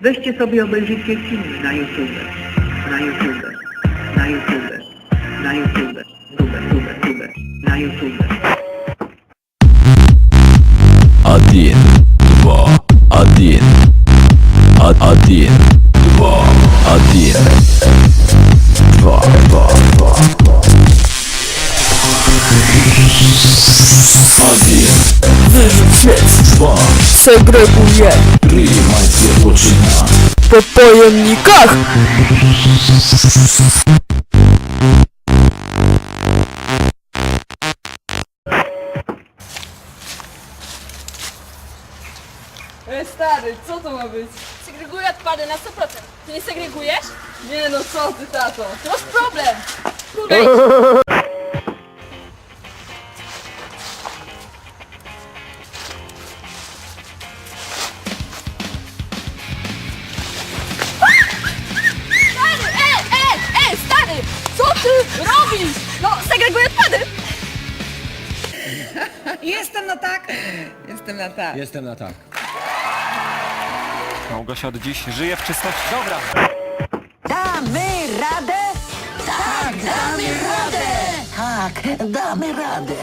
Weźcie sobie obejrzyjcie film na YouTube. Na YouTube. Na YouTube. Na YouTube. Tube, tube, tube. Na YouTube. Один, два, один, А- один, два, один, два, два, два, один, Wyrzuć świec, два, segreguję Reanimacja poczyna Po pojemnikach Ej stary, co to ma być? Segreguję odpady na 100%. Ty nie segregujesz? Nie no, co ty tato? Masz problem! Tutaj. Jestem na tak! Jestem na tak. Jestem na tak. Małgosia od dziś żyje w czystości. Dobra. Damy radę? Tak, damy radę! Tak, damy radę.